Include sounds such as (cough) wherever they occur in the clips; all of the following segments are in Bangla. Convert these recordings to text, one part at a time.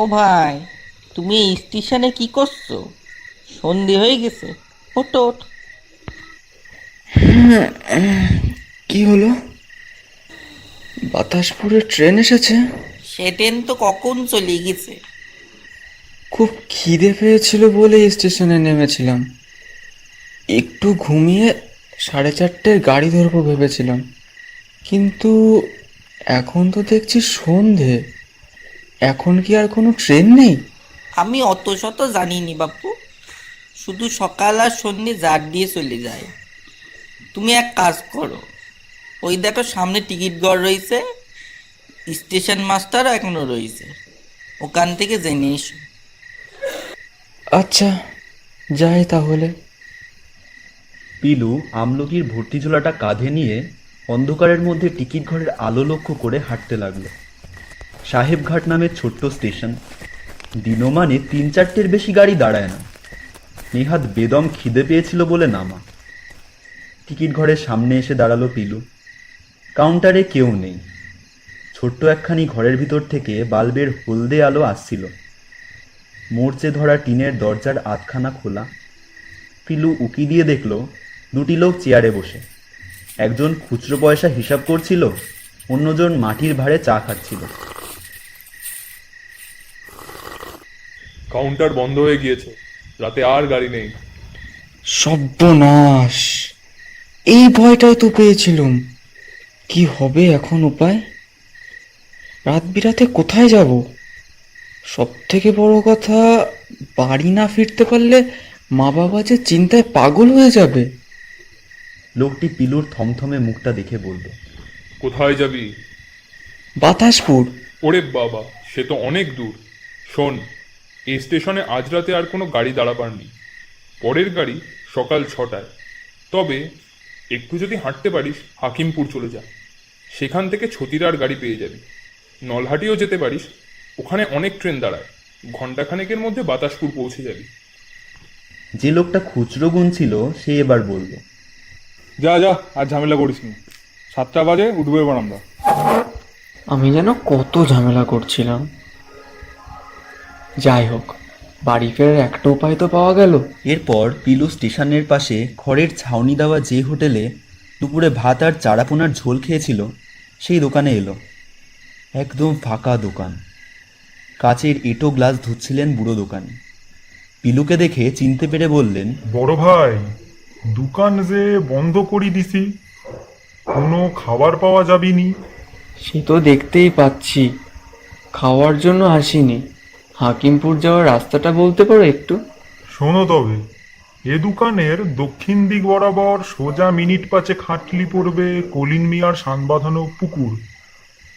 ও ভাই তুমি স্টেশনে কি করছ? সন্ধে হয়ে গেছে। ওটো ওঠ। কি হলো? বাতাসপুরে ট্রেন এসেছে? সে ট্রেন তো কখন চলে গেছে? খুব খিদে পেয়েছিল বলে স্টেশনে নেমেছিলাম। একটু ঘুমিয়ে সাড়ে চারটের গাড়ি ধরবো ভেবেছিলাম। কিন্তু এখন তো দেখছি সন্ধে। এখন কি আর কোনো ট্রেন নেই? আমি অত শত জানিনি বাপু। শুধু সকাল আর সন্ধে জাগ দিয়ে চলে যায়। তুমি এক কাজ করো ওই দেখো সামনে টিকিট ঘর রয়েছে স্টেশন মাস্টার এখনও রয়েছে। ওখান থেকে জেনে এসো। আচ্ছা যাই তাহলে। পিলু আমলকির ভর্তি ঝোলাটা কাঁধে নিয়ে অন্ধকারের মধ্যে টিকিট ঘরের আলো লক্ষ্য করে হাঁটতে লাগল। সাহেবঘাট নামের ছোট্ট স্টেশন। দিনমানে তিন চারটের বেশি গাড়ি দাঁড়ায় না। নেহাত বেদম খিদে পেয়েছিল বলে নামা। টিকিট ঘরের সামনে এসে দাঁড়াল পিলু। কাউন্টারে কেউ নেই। ছোট্ট একখানি ঘরের ভিতর থেকে বাল্বের হলদে আলো আসছিল। মোর্চে ধরা টিনের দরজার আধখানা খোলা। পিলু উকি দিয়ে দেখল দুটি লোক চেয়ারে বসে। একজন খুচরো পয়সা হিসাব করছিল অন্যজন মাটির ভারে চা খাচ্ছিল। কাউন্টার বন্ধ হয়ে গিয়েছে। রাতে আর গাড়ি নেই। সর্বনাশ এই ভয়টাই তো পেয়েছিলুম। কি হবে এখন উপায়? রাত বিরাতে কোথায় যাব? সব থেকে বড় কথা বাড়ি না ফিরতে পারলে মা বাবা যে চিন্তায় পাগল হয়ে যাবে। লোকটি পিলুর থমথমে মুখটা দেখে বলল কোথায় যাবি? বাতাসপুর। ওরে বাবা সে তো অনেক দূর। শোন এই স্টেশনে আজ রাতে আর কোনো গাড়ি দাঁড়াবার নেই। পরের গাড়ি সকাল ছটায়। তবে একটু যদি হাঁটতে পারিস হাকিমপুর চলে যা। সেখান থেকে ছতিরার গাড়ি পেয়ে যাবি। নলহাটিও যেতে পারিস। ওখানে অনেক ট্রেন দাঁড়ায়। ঘন্টাখানেকের মধ্যে বাতাসপুর পৌঁছে যাবি। যে লোকটা খুচরো গুনছিল সে এবার বলল যা যা আর ঝামেলা করিস নি। সাতটা বাজে উঠবো এবার আমরা। আমি যেন কত ঝামেলা করছিলাম। যাই হোক। বাড়ি ফেরার একটা উপায় তো পাওয়া গেল। এরপর পিলু স্টেশনের পাশে খড়ের ছাউনি দেওয়া যে হোটেলে দুপুরে ভাত আর চারাপোনার ঝোল খেয়েছিল সেই দোকানে এলো। একদম ফাঁকা দোকান। কাচের এটো গ্লাস ধুচ্ছিলেন বুড়ো দোকানি। পিলুকে দেখে চিনতে পেরে বললেন বড় ভাই দোকান যে বন্ধ করি দিছি কোনো খাবার পাওয়া যাবিনি। সে তো দেখতেই পাচ্ছি। খাওয়ার জন্য আসিনি। হাকিমপুর যাওয়ার রাস্তাটা বলতে পারো একটু? শোনো তবে এ দোকানের দক্ষিণ দিক বরাবর সোজা মিনিট পাঁচে খাটলি পড়বে কলিন মিয়ার সান বাঁধানো পুকুর।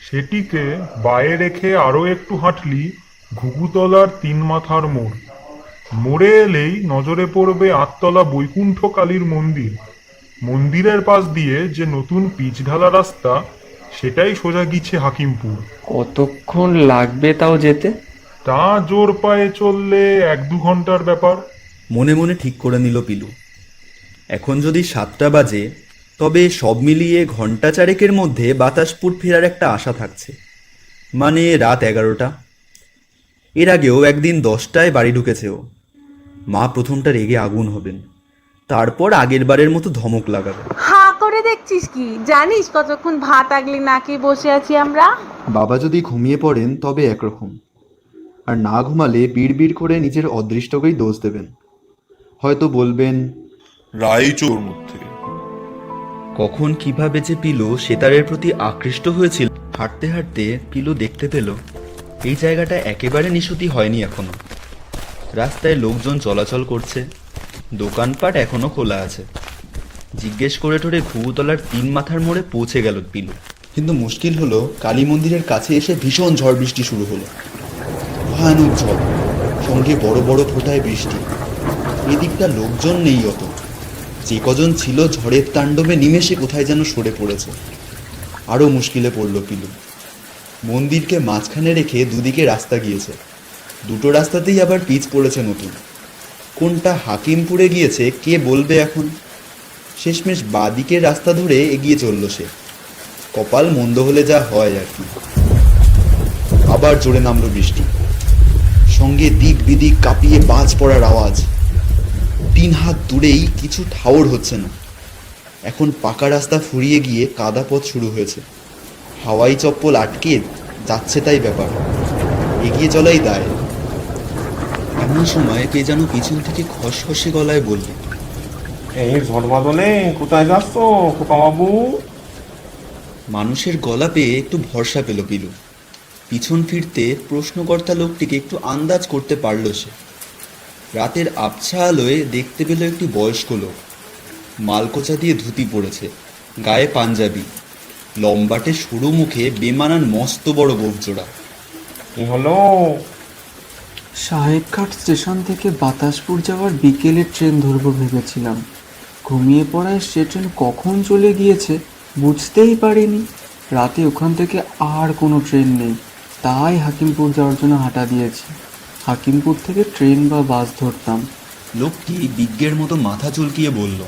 সেটিকে বায়ে রেখে আরও একটু হাঁটলি ঘুঘুতলার তিন মাথার মোড়। মোড়ে এলেই নজরে পড়বে আটতলা বৈকুণ্ঠ কালীর মন্দির। মন্দিরের পাশ দিয়ে যে নতুন পিচ ঢালা রাস্তা সেটাই সোজা গিছে হাকিমপুর। কতক্ষণ লাগবে তাও যেতে? তা জোর পায়ে চললে এক দু ঘণ্টার ব্যাপার। মনে মনে ঠিক করে নিল পিলু। এখন যদি সাতটা বাজে তবে সব মিলিয়ে ঘণ্টা চারেকের মধ্যে বাতাসপুর ফেরার একটা আশা থাকছে। মানে রাত এগারোটা। এর আগেও একদিন দশটায় বাড়ি ঢুকেছে ও। মা প্রথমটা রেগে আগুন হবেন। তারপর আগের বারের মতো ধমক লাগাবে। হা করে দেখছিস কি? জানিস কতক্ষণ ভাত আগলে নাকি বসে আছি আমরা? বাবা যদি ঘুমিয়ে পড়েন তবে একরকম। আর না ঘুমালে বিড় বিড় করে নিজের অদৃষ্টকেই দোষ দেবেন। হয়তো বলবেন রাইচোর মধ্যে কখন কীভাবে যে পিলো সেতারের প্রতি আকৃষ্ট হয়েছিল হাঁটতে হাঁটতে পিলো দেখতে পেল এই জায়গাটা একেবারে নিশুতি হয়নি এখনও। রাস্তায় লোকজন চলাচল করছে দোকানপাট এখনও খোলা আছে। জিজ্ঞেস করে টোরে ঘুঘুতলার তিন মাথার মোড়ে পৌঁছে গেল পিলু। কিন্তু মুশকিল হলো কালী মন্দিরের কাছে এসে ভীষণ ঝড় বৃষ্টি শুরু হলো। ভয়ানক ঝড়। সঙ্গে বড় বড় ফোঁটায় বৃষ্টি। এদিকটা লোকজন নেই অত। যে কজন ছিল ঝড়ের তাণ্ডবে নিমেষে কোথায় যেন সরে পড়েছে। আরও মুশকিলে পড়ল পিলু। মন্দিরকে মাঝখানে রেখে দুদিকে রাস্তা গিয়েছে। দুটো রাস্তাতেই আবার পিচ পড়েছে নতুন। কোনটা হাকিমপুরে গিয়েছে, কে বলবে এখন? শেষমেশ বাদিকের রাস্তা ধরে এগিয়ে চলল সে। কপাল মন্দ হলে যা হয় আর কি। আবার জোরে নামলো বৃষ্টি। সঙ্গে দিক বিদিক কাঁপিয়ে বাজ পড়ার আওয়াজ। তিন হাত দূরেই কিছু ঠাওর হচ্ছে না। এখন পাকা রাস্তা ফুরিয়ে গিয়ে কাদা পথ শুরু হয়েছে। হাওয়াই চপ্পল আটকে যাচ্ছে তাই ব্যাপার। এগিয়ে চলাই দায়। এমন সময় কে যেন পিছন থেকে খসখসে গলায় বলল এই ঝড় বাদলে কোথায় যাচ্ছ খোকাবাবু? মানুষের গলা পেয়ে একটু ভরসা পেল পিলু। পিছন ফিরতে প্রশ্নকর্তা লোকটিকে একটু আন্দাজ করতে পারল সে। রাতের আবছা আলোয় দেখতে পেল একটি বয়স্ক লোক। মালকোচা দিয়ে ধুতি পড়েছে গায়ে পাঞ্জাবি লম্বাটে সরু মুখে বেমানান মস্ত বড় গোফজোড়া কি হলো? সাহেবঘাট স্টেশন থেকে বাতাসপুর যাওয়ার বিকেলের ট্রেন ধরবো ভেবেছিলাম। ঘুমিয়ে পড়ায় সে ট্রেন কখন চলে গিয়েছে বুঝতেই পারিনি। রাতে ওখান থেকে আর কোনো ট্রেন নেই। তাই হাকিমপুর যাওয়ার জন্য হাঁটা দিয়েছি। হাকিমপুর থেকে ট্রেন বা বাস ধরতাম। লোকটি বিজ্ঞের মতো মাথা চুলকিয়ে বলল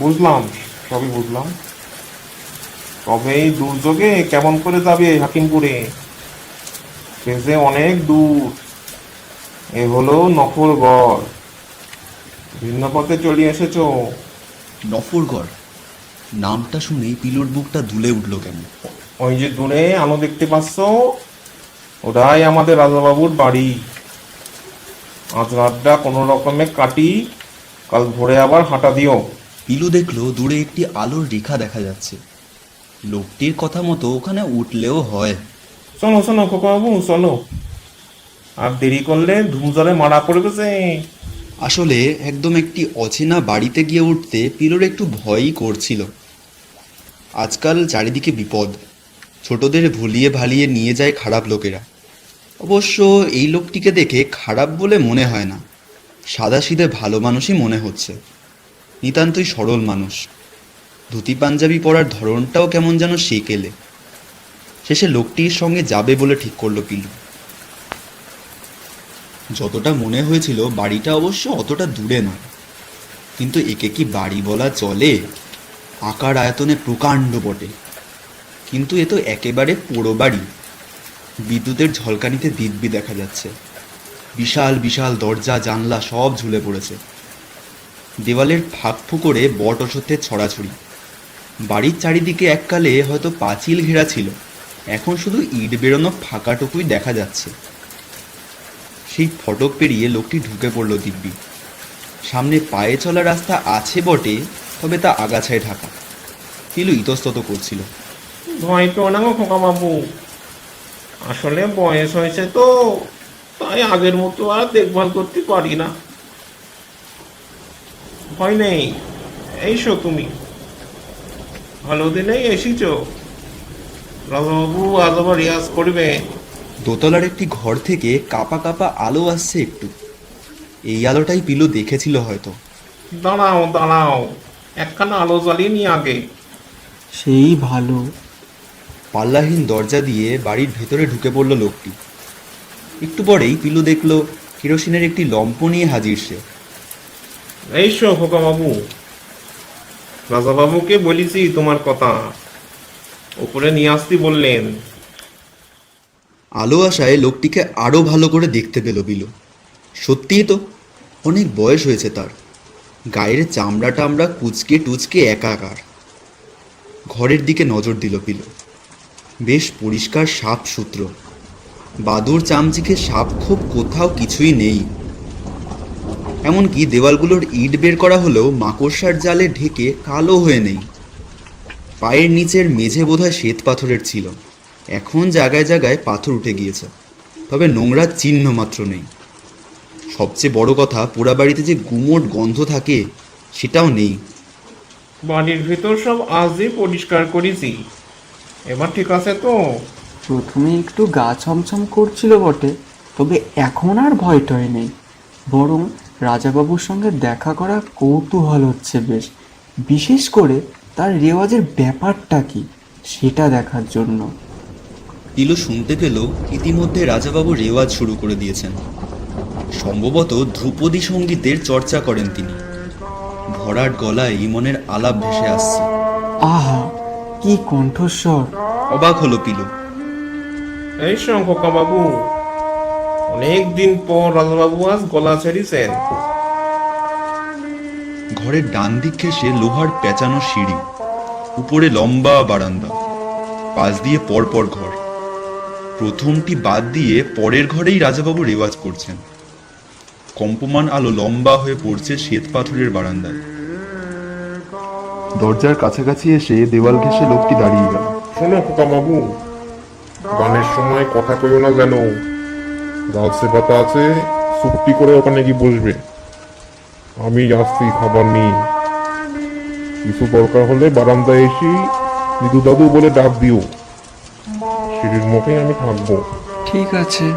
বুঝলাম সবই বুঝলাম। তবে এই দুর্যোগে কেমন করে যাবে হাকিমপুরে? সে যে অনেক দূর। এ হলো নফরগড়। ভিন্ন পথে চলে এসেছ? নফরগড়? নামটা শুনেই পিলুর বুকটা দুলে উঠল কেন? ওই যে দূরে আলো দেখতে পাচ্ছ? ওটাই আমাদের রাজাবাবুর বাড়ি। আজ রাতটা কোনো রকমে কাটি কাল ভোরে আবার হাঁটা দিও। পিলু দেখল দূরে একটি আলোর রেখা দেখা যাচ্ছে। লোকটির কথা মতো ওখানে উঠলেও হয়। শোনো শোনো খোকাবাবু চলো আর দেরি করলে ধুমজলে মারা পড়বে যে আসলে একদম একটি অচেনা বাড়িতে গিয়ে উঠতে পিলোর একটু ভয়ই করছিল। আজকাল চারিদিকে বিপদ। ছোটদের ভুলিয়ে ভালিয়ে নিয়ে যায় খারাপ লোকেরা। অবশ্য এই লোকটিকে দেখে খারাপ বলে মনে হয় না। সাদাসিধে ভালো মানুষই মনে হচ্ছে। নিতান্তই সরল মানুষ। ধুতি পাঞ্জাবি পরার ধরনটাও কেমন যেন সেকেলে। শেষে লোকটির সঙ্গে যাবে বলে ঠিক করল পিলু। যতটা মনে হয়েছিল বাড়িটা অবশ্য অতটা দূরে নয়। কিন্তু একে কি বাড়ি বলা চলে? আকার আয়তনে প্রকাণ্ড বটে। কিন্তু এ তো একেবারে পোড়ো বাড়ি। বিদ্যুতের ঝলকানিতে দিব্যি দেখা যাচ্ছে। বিশাল বিশাল দরজা, জানলা সব ঝুলে পড়েছে। দেওয়ালের ফাঁক ফুকরে বট ওষুধের ছড়াছড়ি। বাড়ির চারিদিকে এককালে হয়তো পাঁচিল ঘেরা ছিল। এখন শুধু ইট বেরোনো ফাঁকাটুকুই দেখা যাচ্ছে। সেই ফটক পেরিয়ে লোকটি ঢুকে পড়ল দিব্যি। সামনে পায়ে চলা রাস্তা আছে বটে, তবে তা আগাছায় ঢাকা। পিলু ইতস্তত করছিল। ভয় না আসলে বয়স হয়েছে তো তাই আগের মতো আর দেখভাল করতে পারি না। ভয় নেই। এইসো তুমি। ভালো দিনেই এসেছ। রাজাবাবু আজ আবার রিয়াজ করবে। দোতলার একটি ঘর থেকে কাপা কাপা আলো আসছে একটু। এই আলোটাই পিলু দেখেছিল হয়তো। দাঁড়াও দাঁড়াও। একখানা আলো জ্বালিয়ে নি আগে। সেই ভালো। পাল্লাহীন দরজা দিয়ে বাড়ির ভেতরে ঢুকে পড়ল লোকটি। একটু পরেই পিলু দেখল কেরোসিনের একটি লম্প নিয়ে হাজির সে। এইসো খোকাবাবু। রাজাবাবুকে বলেছি তোমার কথা। উপরে নিয়ে আসতে বললেন। আলো আসায় লোকটিকে আরও ভালো করে দেখতে পেল বিলু সত্যিই তো অনেক বয়স হয়েছে তার। গায়ের চামড়া টামড়া কুচকে টুচকে একাকার। ঘরের দিকে নজর দিল পিলু বেশ পরিষ্কার সাপ সূত্র। বাদুর চামচিকে সাপ খুব কোথাও কিছুই নেই। এমনকি দেওয়ালগুলোর ইট বের করা হলেও মাকড়সার জালে ঢেকে কালো হয়ে নেই। পায়ের নিচের মেঝে বোধহয় শ্বেত পাথরের ছিল। এখন জায়গায় জায়গায় পাথর উঠে গিয়েছে। তবে নোংরার চিহ্ন মাত্র নেই। সবচেয়ে বড় কথা, পোড়া বাড়িতে যে গুমোট গন্ধ থাকে, সেটাও নেই। বাড়ির ভেতর সব আজই পরিষ্কার করেছি। এবার ঠিক আছে তো। প্রথমে একটু গা ছমছম করছিল বটে তবে এখন আর ভয় টয় নেই। বরং রাজাবাবুর সঙ্গে দেখা করা কৌতূহল হচ্ছে বেশ। বিশেষ করে তার রেওয়াজের ব্যাপারটা কি সেটা দেখার জন্য। পিলু শুনতে পেল ইতিমধ্যে রাজাবাবু রেওয়াজ শুরু করে দিয়েছেন। সম্ভবত ধ্রুপদী সঙ্গীতের চর্চা করেন তিনি। ভরাট গলায় ইমনের আলাপ ভেসে আসছে। আহা কি কণ্ঠস্বর? অবাক হলো পিলু। এই শঙ্খকা বাবু অনেক দিন পর রাজাবাবু আজ গলা ছেড়েছেন। ঘরের ডান দিক ঘেসে লোহার পেঁচানো সিঁড়ি উপরে লম্বা বারান্দা পাশ দিয়ে পরপর ঘর। প্রথমটি বাদ দিয়ে পরের ঘরেই রাজাবাবু রেওয়াজ করছেন। কম্পমান আলো লম্বা হয়ে পড়ছে শ্বেত পাথরের বারান্দায়। দরজার কাছাকাছি এসে দেওয়াল ঘেঁষে লোকটি দাঁড়িয়ে গেল। শোনো খোকা বাবু গানের সময় কথা কইও না যেন। গাছে পাতা আছে চুপটি করে ওখানে কি বসবে। আমি আসছি খাবার নিয়ে কিছু দরকার হলে বারান্দায় এসি নিদু দাদু বলে ডাক দিও। সিঁড়ির মুখে আমি থাকব। ঠিক আছে।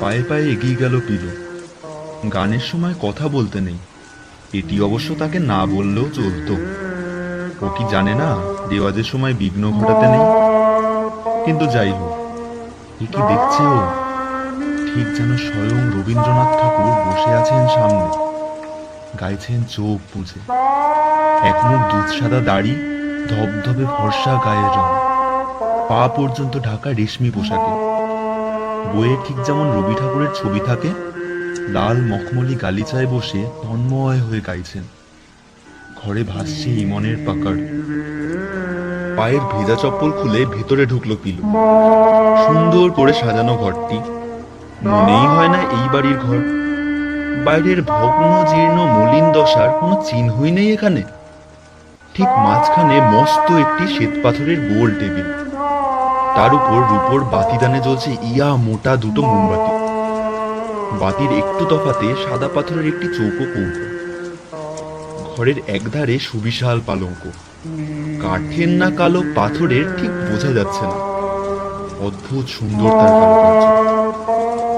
পায়ে পায়ে এগিয়ে গেল পিলু। গানের সময় কথা বলতে নেই। এটি অবশ্য তাকে না বললেও চলতো। ও কি জানে না রেওয়াজের সময় বিঘ্ন ঘটাতে নেই? কিন্তু যাই হোক, এ কি দেখছে ও? ঠিক যেন স্বয়ং রবীন্দ্রনাথ ঠাকুর বসে আছেন সামনে। গাইছেন চোখ বুঝে এক মুখ দুধ সাদা দাড়ি, ধবধবে ফর্সা গায়ের রং। পা পর্যন্ত ঢাকা রেশমি পোশাকে। বইয়ে ঠিক যেমন রবি ঠাকুরের ছবি থাকে, লাল মখমলি গালিচায় বসে তন্ময় হয়ে গাইছেন। ঘরে ভাসছে ইমনের পাকার পায়ের ভেজা চপ্পল খুলে ভেতরে ঢুকলো পিলু। সুন্দর করে সাজানো ঘরটি। মনেই হয় না এই বাড়ির ঘর। বাইরের ভগ্ন, জীর্ণ, মলিন দশার কোনো চিহ্নই নেই এখানে। ঠিক মাঝখানে মস্ত একটি শ্বেত পাথরের গোল টেবিল। তার উপর রূপোর বাতিদানে জ্বলছে ইয়া মোটা দুটো মোমবাতি। বাতির একটু তফাতে সাদা পাথরের একটি চৌকো কৌটো। ঘরের একধারে সুবিশাল পালঙ্ক। কাঠের না কালো পাথরের ঠিক বোঝা যাচ্ছে না। অদ্ভুত সুন্দর তার কারুকার্য।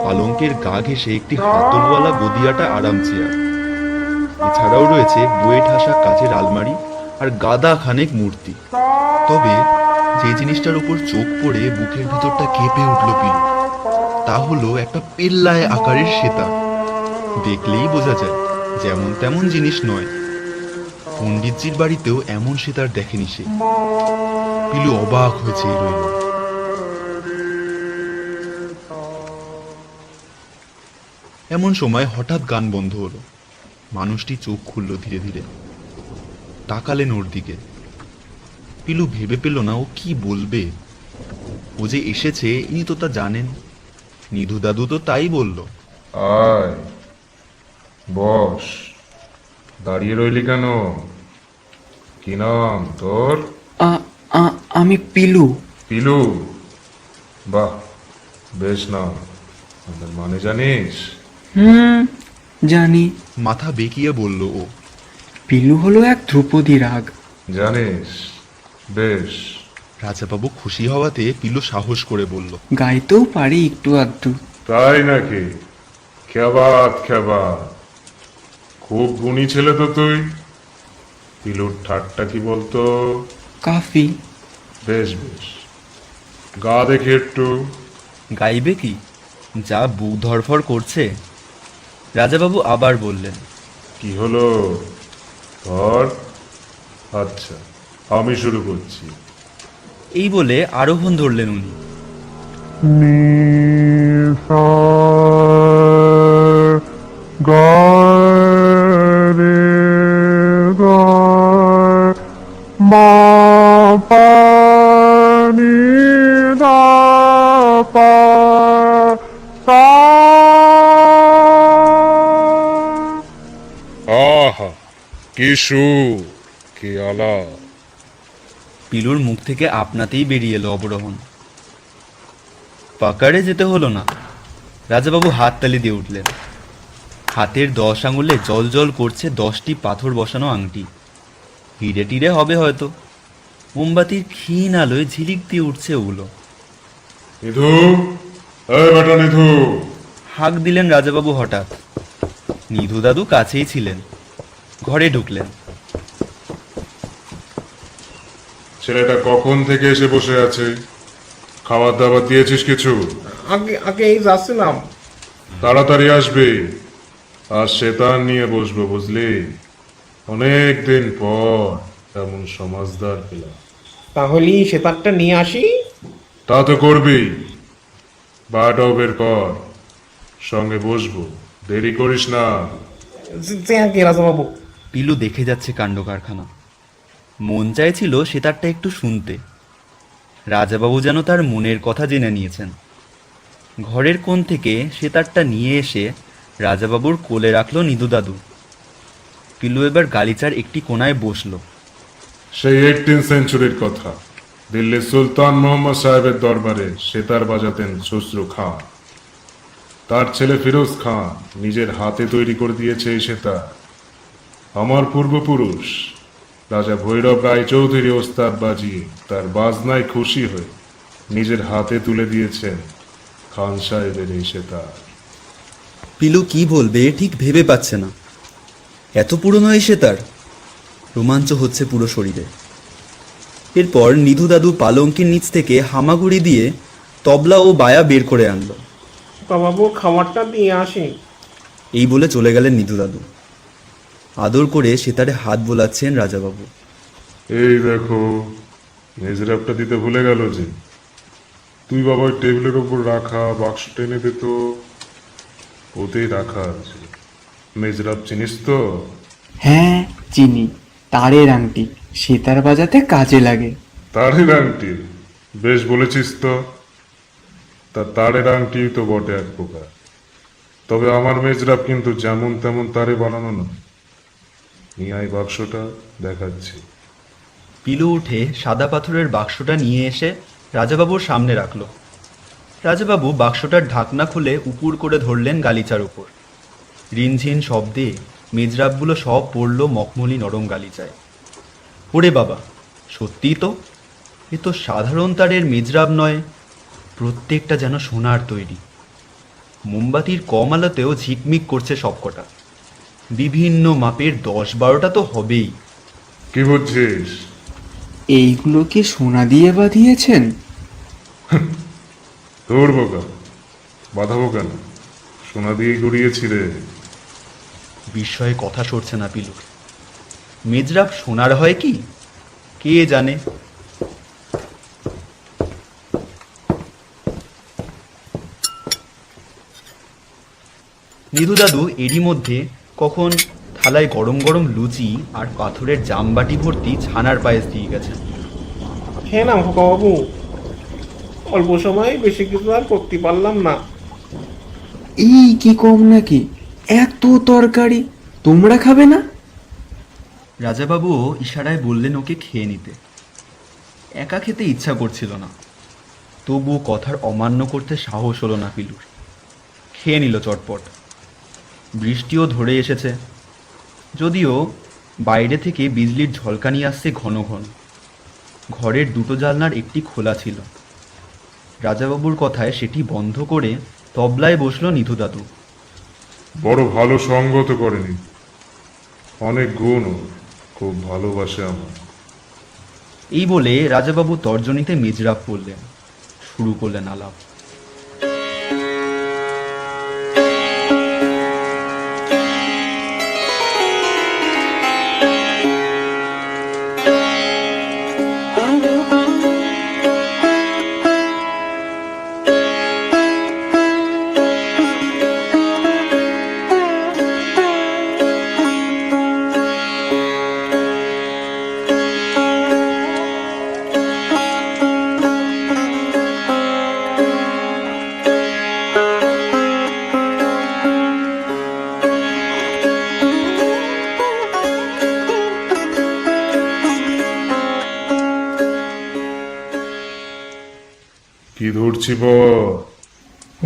পালঙ্কের গা ঘেসে একটি হাতলওয়ালা গদিয়াটা আরাম চেয়ার। এছাড়াও রয়েছে বয়ে ঠাসা কাচের আলমারি আর গাদা খানেক মূর্তি। তবে যে জিনিসটার উপর চোখ পড়ে বুকের ভিতরটা কেঁপে উঠল পিলু, তা হলো একটা পেল্লায় আকারের সেতার দেখলেই বোঝা যায়, যেমন তেমন জিনিস নয়। পণ্ডিতজির বাড়িতেও এমন সে তার দেখেনি সে। পিলু অবাক হয়েছে রইল। এমন সময় হঠাৎ গান বন্ধ হলো। মানুষটি চোখ খুলল ধীরে ধীরে। তাকালেন ওর দিকে। পিলু ভেবে পেল না, ও কি বলবে? ও যে এসেছে, ইনি তো তা জানেন। নিধু দাদু তো তাই বলল। আয়, বস। দাঁড়িয়ে রইলি কেন? কি নাম তোর? আ- আ- আমি পিলু। পিলু? বাহ বেশ নাম। ওদের মানে জানিস? হুম জানি। মাথা বেঁকিয়ে বলল ও। পিলু হলো এক ধ্রুপদী রাগ। জানিস? বেশ। রাজাবাবু খুশি হওয়াতে পিলু সাহস করে বলল গাইতেও পারি একটু আধটু। তাই নাকি? খেবাত খেবাত। খুব গুণী ছেলে তো তুই। পিলুর ঠাট্টা কি বলতো? কাফি। বেশ বেশ। গা দেখি একটু। গাইবে কি? যা বুক ধরফর করছে। রাজাবাবু আবার বললেন কি হলো? ধর। আচ্ছা আমি শুরু করছি। এই বলে আরোহণ ধরলেন উনি। আহা কি সুর কি আলাপ পিলুর মুখ থেকে আপনাতেই বেরিয়ে এলো অবরোহণ। পাকারে যেতে হলো না। রাজাবাবু হাততালি দিয়ে উঠলেন। হাতের দশ আঙুলে জল জল করছে দশটি পাথর বসানো আংটি। হিরে টিরে হবে হয়তো। মোমবাতির ক্ষীণ আলোয় ঝিলিক দিয়ে উঠছে ওগুলো। নিধু নিধু। হাঁক দিলেন রাজাবাবু হঠাৎ। নিধু দাদু কাছেই ছিলেন। ঘরে ঢুকলেন। ছেলেটা কখন থেকে এসে বসে আছে? খাবার দাবার দিয়েছিস কিছু? আগে আগে এই যাচ্ছিলাম। তাড়াতাড়ি আসবে। আর সেতার নিয়ে বসবো বুঝলি? অনেক দিন পর এমন সমাজদার পেলাম। তাহলে সেতারটা নিয়ে আসি? তা তো করবি। বারোটাও বের কর। সঙ্গে বসবো। দেরি করিস না। আগে রাজাবাবু। পিলু দেখে যাচ্ছে কাণ্ড কারখানা। মন চাইছিল সেতারটা একটু শুনতে। রাজাবাবু যেন তার মনের কথা জেনে নিয়েছেন। ঘরের কোণ থেকে সেতারটা নিয়ে এসে রাজাবাবুর কোলে রাখল নিদু দাদু। পিলু এবার গালিচার একটি কোনায় বসল। সেই এইটিন সেঞ্চুরির কথা। দিল্লির সুলতান মোহাম্মদ সাহেবের দরবারে সেতার বাজাতেন শ্বশ্রু খান। তার ছেলে ফিরোজ খান নিজের হাতে তৈরি করে দিয়েছে এই সেতার। আমার পূর্বপুরুষ রাজা ভৈরব রায় চৌধুরী ওস্তাদ বাজিয়ে তার বাজনায় খুশি হয়ে নিজের হাতে তুলে দিয়েছেন খান সাহেবের এই সেতার। পিলু কি বলবে ঠিক ভেবে পাচ্ছে না। এত পুরনো এসে তার রোমাঞ্চ হচ্ছে পুরো শরীরে। এরপর নিধু দাদু পালঙ্কের নিচ থেকে হামাগুড়ি দিয়ে তবলা ও বায়া বের করে আনলো। বাবু খাবারটা দিয়ে আসি এই বলে চলে গেলেন নিধু দাদু। আদর করে সেতারে হাত বোলাচ্ছেন রাজাবাবু। এই দেখো মেজরাপটা দিতে ভুলে গেল যে। তুই বাবা ওই টেবিলের উপর রাখা বাক্স টেনে দে তো ওতেই রাখা আছে। মেজরাপ চিনিস তো? হ্যাঁ চিনি। তারের আংটি সেতার বাজাতে কাজে লাগে। তারের আংটি? বেশ বলেছিস তো। তা তারের আংটি তো বটে এক প্রকার। তবে আমার মেজরাপ কিন্তু যেমন তেমন তারে বানানো নয়। বাক্সটা দেখাচ্ছি। পিলু উঠে সাদা পাথরের বাক্সটা নিয়ে এসে রাজাবাবুর সামনে রাখল। রাজাবাবু বাক্সটার ঢাকনা খুলে উপুর করে ধরলেন গালিচার উপর। রিনঝিন শব্দে মেজরাবগুলো সব পড়ল মখমলি নরম গালিচায়। ওরে বাবা, সত্যিই তো? এ তো সাধারণ তারের মেজরাব নয়, প্রত্যেকটা যেন সোনার তৈরি। মোমবাতির কম আলোতেও ঝিকমিক করছে সবকটা। বিভিন্ন মাপের দশ বারোটা তো হবেই। কি বুঝছিস? এইগুলো কি সোনা দিয়ে বাঁধিয়েছেন? (laughs) তোর বোকা। বাঁধাবো কেন? সোনা দিয়ে গড়িয়েছি বিস্ময়ে কথা সরছে না পিলুর মেজরাব সোনার হয় কি? কে জানে? নিধু দাদু এরই মধ্যে কখন থালায় গরম গরম লুচি আর পাথরের জামবাটি ভর্তি ছানার পায়েস দিয়ে গেছে? খেয়ে নাম বাবু অল্প সময় বেশি কিছু আর করতে পারলাম না। এই কি কম নাকি? এত তরকারি তোমরা খাবে না? রাজাবাবুও ইশারায় বললেন ওকে খেয়ে নিতে। একা খেতে ইচ্ছা করছিল না। তবুও কথার অমান্য করতে সাহস হলো না পিলুর। খেয়ে নিল চটপট। বৃষ্টিও ধরে এসেছে। যদিও বাইরে থেকে বিজলির ঝলকানি আসছে ঘন ঘন। ঘরের দুটো জানলার একটি খোলা ছিল। রাজাবাবুর কথায় সেটি বন্ধ করে তবলায় বসল নিধু দাদু। বড় ভালো সঙ্গ তো করেনি। অনেক গুণ খুব ভালোবাসে আমার এই বলে রাজাবাবু তর্জনীতে মেজরাপ পড়লেন শুরু করলেন আলাপ। ধরছি বল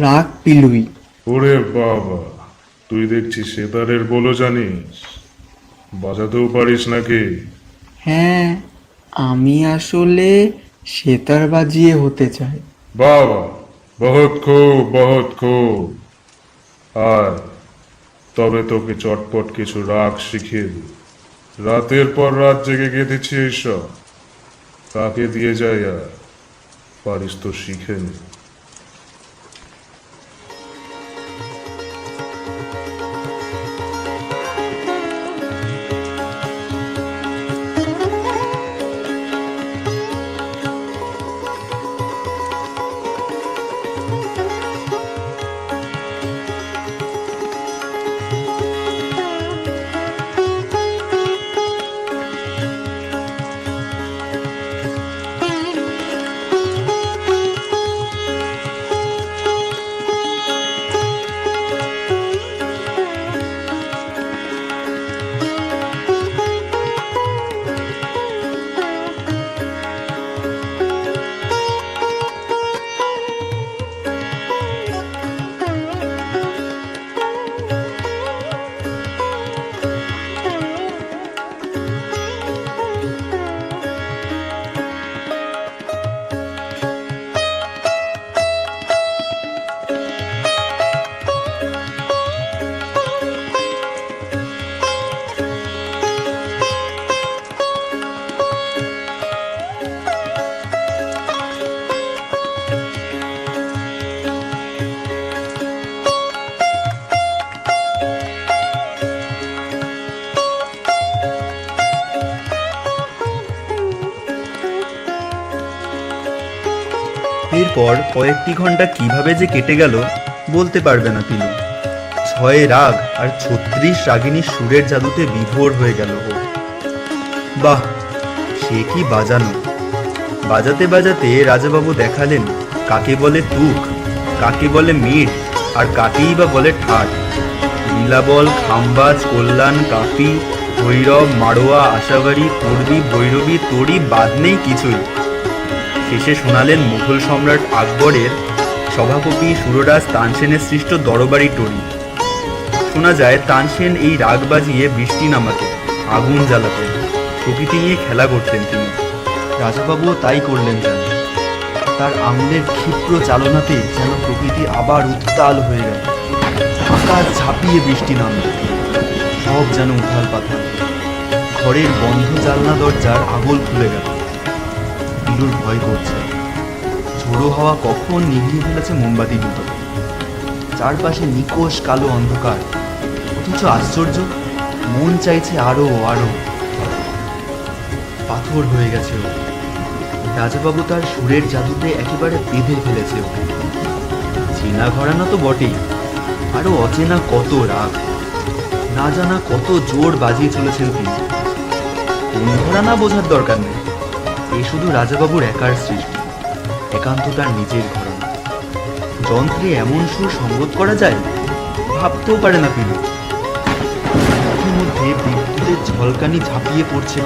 রাগ পিলুই। ওরে বাবা তুই দেখছিস সেতারের বলো জানিস? বাজাতেও পারিস নাকি? হ্যাঁ আমি আসলে সেতার বাজিয়ে হতে চাই। বাবা বহুত খুব বহুত খুব। আর তবে তোকে চটপট কিছু রাগ শিখিয়ে দিই। রাতের পর রাত জেগে গেঁথেছি এইসব। কাকে দিয়ে যায় আর। পারিস তো শিখে নে। এরপর কয়েকটি ঘণ্টা কীভাবে যে কেটে গেল বলতে পারবে না পিলু ছয় রাগ আর ছত্রিশ রাগিনীর সুরের জাদুতে বিভোর হয়ে গেল ও। বাহ, সে কি বাজানো। বাজাতে বাজাতে রাজাবাবু দেখালেন, কাকে বলে তুক কাকে বলে মিট, আর কাকেই বা বলে ঠাট। লীলাবল, খাম্বাজ, কল্যাণ, কাফি, ভৈরব, মাড়োয়া, আশাবাড়ি, পূর্বী, ভৈরবী, তরি বাদ নেই কিছুই। শেষে শোনালেন মুঘল সম্রাট আকবরের সভাপতি সুররাজ তানসেনের সৃষ্ট দরবারি টরি। শোনা যায়, তানসেন এই রাগ বাজিয়ে বৃষ্টি নামাতেন, আগুন জ্বালাতেন, প্রকৃতি নিয়ে খেলা করতেন তিনি। রাজাবাবুও তাই করলেন যেন তার আঙুলের ক্ষিপ্র চালনাতে যেন প্রকৃতি আবার উত্তাল হয়ে গেল। আকাশ ঝাঁপিয়ে বৃষ্টি নামল। সব যেন উথাল পাথাল। ঘরের বন্ধ জালনা দরজার আগল খুলে গেল। বিলুর ভয় করছে। ঝোড়ো হাওয়া কখন নিভিয়ে ফেলেছে মোমবাতি দুটো। চারপাশে নিকোষ কালো অন্ধকার। অথচ আশ্চর্য, মন চাইছে আরও আরও। পাথর হয়ে গেছে রাজাবাবু তার সুরের জাদুতে একেবারে বেঁধে ফেলেছে চেনা ঘরানা তো বটেই। আরও অচেনা কত রাগ। না জানা কত জোর বাজিয়ে চলেছেন তিনি। ঘরানা বোঝার দরকার নেই। এ শুধু রাজাবাবুর একার সৃষ্টি একান্ত তার নিজের ঘরানা যন্ত্রে এমন সুর সঙ্গত করা যায়? ভাবতেও পারে না পিলু মধ্যে বিদ্যুতের ঝলকানি ঝাঁপিয়ে পড়ছে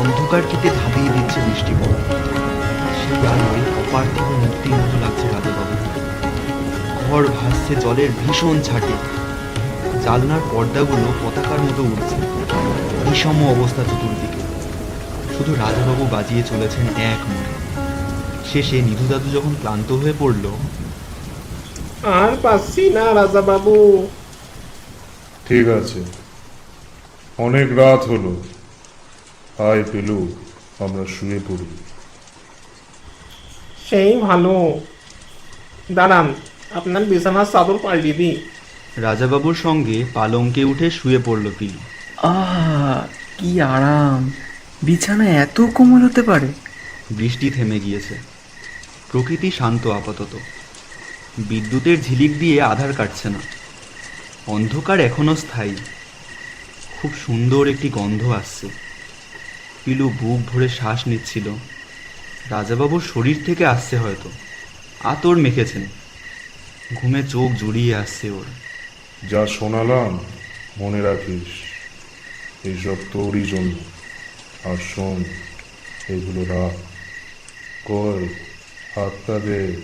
অন্ধকার কেটে ধাপিয়ে দিচ্ছে বৃষ্টি পড়া সেই আলোয় অপার্থিব মূর্তির মতো লাগছে রাজাবাবু ঘর ভাসছে জলের ভীষণ ছাটে। জালনার পর্দাগুলো পতাকার মতো উঠছে বিষম অবস্থা চতুর্দিকে। শুধু রাজাবাবু বাজিয়ে চলেছেন এক মনে। শেষে নিধু দাদু যখন ক্লান্ত হয়ে পড়ল আর পাচ্ছি না রাজা বাবু ঠিক আছে। অনেক রাত হলো। আয় পেলু আমরা শুয়ে পড়ি। সেই ভালো। দাঁড়ান আপনার বিছানার চাদর পাল্টিয়ে দিই। রাজাবাবুর সঙ্গে পালঙ্কে উঠে শুয়ে পড়ল পিলু আহ কি আরাম। বিছানা এত কোমল হতে পারে? বৃষ্টি থেমে গিয়েছে। প্রকৃতি শান্ত আপাতত। বিদ্যুতের ঝিলিক দিয়ে আধার কাটছে না। অন্ধকার এখনও স্থায়ী। খুব সুন্দর একটি গন্ধ আসছে। পিলু বুক ভরে শ্বাস নিচ্ছিল। রাজাবাবুর শরীর থেকে আসছে হয়তো। আতর মেখেছেন। ঘুমে চোখ জুড়িয়ে আসছে ওর। যা শোনালাম মনে রাখিস এইসব তোরই জন্য। আর শোন এগুলো রাখ। কই হাতটা দে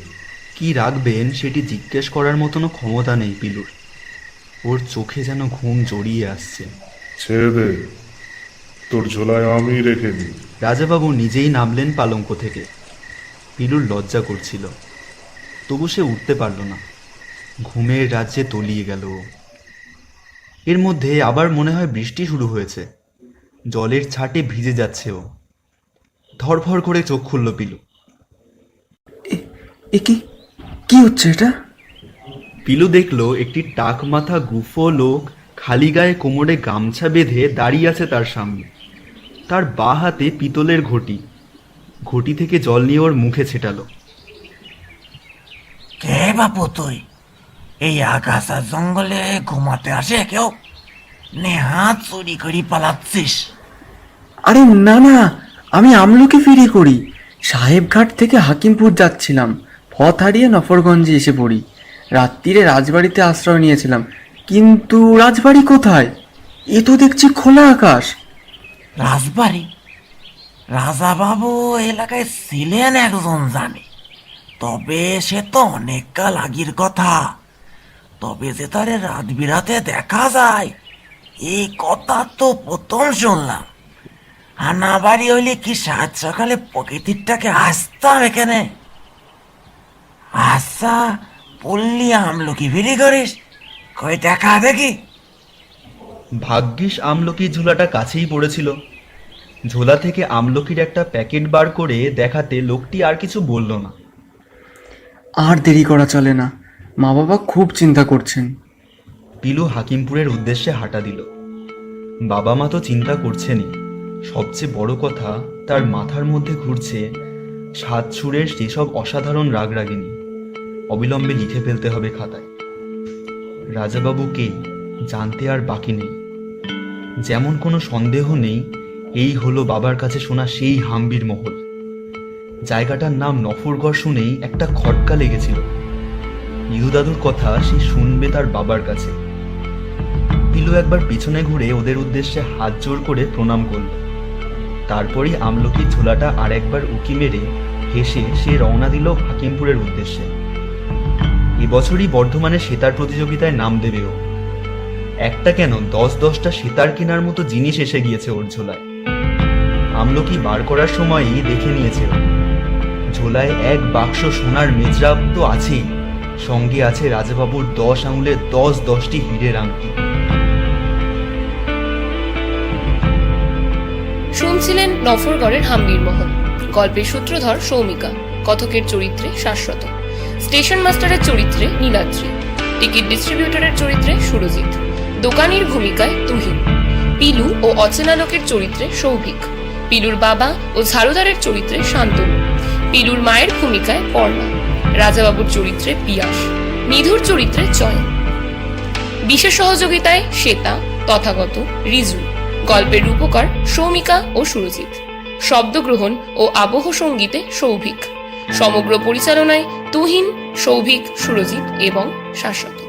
কি রাখবেন সেটি জিজ্ঞেস করার মতনও ক্ষমতা নেই পিলুর। ওর চোখে যেন ঘুম জড়িয়ে আসছে। ছেড়ে দে। তোর ঝোলায় আমি রেখে দিই। রাজাবাবু নিজেই নামলেন পালঙ্ক থেকে। পিলুর লজ্জা করছিল। তবু সে উঠতে পারল না। ঘুমের রাজ্যে তলিয়ে গেল এর মধ্যে আবার মনে হয় বৃষ্টি শুরু হয়েছে। জলের ছাটে ভিজে যাচ্ছে ও। ধরফর করে চোখ খুলল পিলু। এ কি কি হচ্ছে এটা? পিলু দেখল একটি টাক মাথা গুফো লোক খালি গায়ে কোমরে গামছা বেঁধে দাঁড়িয়ে আছে তার সামনে। তার বা হাতে পিতলের ঘটি। ঘটি থেকে জল নিয়ে ওর মুখে ছেটালো। কে বাপু তুই? এই আগাছা জঙ্গলে ঘুমাতে আসে কেউ? নেহা চুরি করি পালাচ্ছিস। আরে না না আমি আমলকি ফিরে করি। সাহেবঘাট থেকে হাকিমপুর যাচ্ছিলাম। পথ হারিয়ে নফরগঞ্জে এসে পড়ি। রাত্রিরে রাজবাড়িতে আশ্রয় নিয়েছিলাম। কিন্তু রাজবাড়ি কোথায়? এ তো দেখছি খোলা আকাশ। রাজবাড়ি? রাজা বাবু এলাকায় ছিলেন একজন জানে। তবে সে তো অনেক কাল আগের কথা। তবে যে তারে রাত বিরাতে দেখা যায় এই কথা তো প্রথম শুনলাম। আনা বাড়ি হইলে কি সাত সকালে প্রকৃতিরটাকে আসতাম এখানে? আচ্ছা পল্লী আমলকি ফিরি করিস। কই দেখা দেখি ভাগ্যিস আমলকি ঝোলাটা কাছেই পড়েছিল। ঝোলা থেকে আমলকির একটা প্যাকেট বার করে দেখাতে লোকটি আর কিছু বলল না। আর দেরি করা চলে না। মা বাবা খুব চিন্তা করছেন। পিলু হাকিমপুরের উদ্দেশ্যে হাঁটা দিল। বাবা মা তো চিন্তা করছেনই। সবচেয়ে বড় কথা, তার মাথার মধ্যে ঘুরছে সাত সুরের যেসব অসাধারণ রাগরাগিনী। অবিলম্বে লিখে ফেলতে হবে খাতায়। রাজাবাবু কে, জানতে আর বাকি নেই। যেমন কোনো সন্দেহ নেই, এই হলো বাবার কাছে শোনা সেই হাম্বির মহল। জায়গাটার নাম নফরগড় শুনেই একটা খটকা লেগেছিল। ইদু কথা সে শুনবে তার বাবার কাছে। পিলু একবার পিছনে ঘুরে ওদের উদ্দেশ্যে হাত জোর করে প্রণাম করল। তারপরই আমলকির ঝোলাটা আর একবার উকি মেরে হেসে সে রওনা দিল হাকিমপুরের উদ্দেশ্যে। এবছরই বর্ধমানে সেতার প্রতিযোগিতায় নাম দেবে ও। একটা কেন দশ দশটা সেতার কেনার মতো জিনিস এসে গিয়েছে ওর ঝোলায়। আমলকি বার করার সময়ই দেখে নিয়েছে ঝোলায় এক বাক্স সোনার মেজরাব তো আছেই। সঙ্গে আছে রাজাবাবুর দশ আঙুলের দশ দশটি হীরের আংটি। শুনছিলেন নফরগড়ের হাম্বির মহল, গল্পের সূত্রধর সৌমিকা, কথকের চরিত্রে শাশ্বত, স্টেশন মাস্টারের চরিত্রে নীলাদ্রি, টিকিট ডিস্ট্রিবিউটরের চরিত্রে সুরজিৎ, দোকানির ভূমিকায় তুহিন, পিলু ও অচেনা লোকের চরিত্রে সৌভিক, পিলুর বাবা ও ঝাড়ুদারের চরিত্রে শান্তনু পিলুর মায়ের ভূমিকায় পর্ণা, রাজাবাবুর চরিত্রে পিয়াস নিধুর চরিত্রে চয়ন বিশেষ সহযোগিতায় শ্বেতা, তথাগত, রিজু গল্পের রূপকার সৌমিকা ও সুরজিৎ। শব্দগ্রহণ ও আবহ সঙ্গীতে সৌভিক। সমগ্র পরিচালনায় তুহিন, সৌভিক, সুরজিৎ এবং শাশ্বত